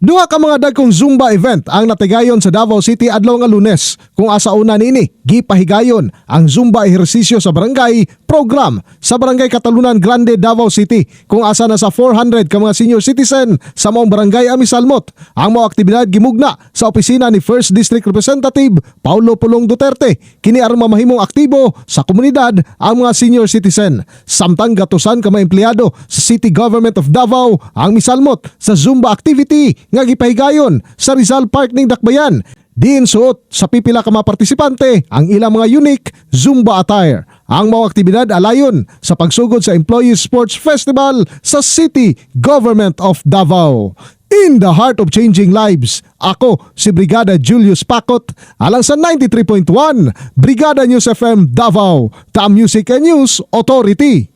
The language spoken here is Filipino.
Duha ka mga dagkong Zumba event ang natigayon sa Davao City adlaw nga Lunes. Kung asa una nini gipahigayon ang Zumba ehersisyo sa barangay program sa Barangay Katalunan Grande Davao City kung asa na sa 400 ka mga senior citizen sa maong barangay Amisalmot. Ang mga aktibidad gimugna sa opisina ni First District Representative Paulo Pulong Duterte kini aron mamahimong aktibo sa komunidad ang mga senior citizen. Samtang gatusan ka mga empleyado sa City Government of Davao ang misalmot sa Zumba activity nga gipahigayon sa Rizal Park ning Dakbayan. Diin suot sa pipila ka mga partisipante ang ilang mga unique Zumba attire. Ang mga aktibidad alayon sa pagsugod sa Employee Sports Festival sa City Government of Davao. In the heart of changing lives, ako si Brigada Julius Pakot alang sa 93.1 Brigada News FM Davao, the Music and News Authority.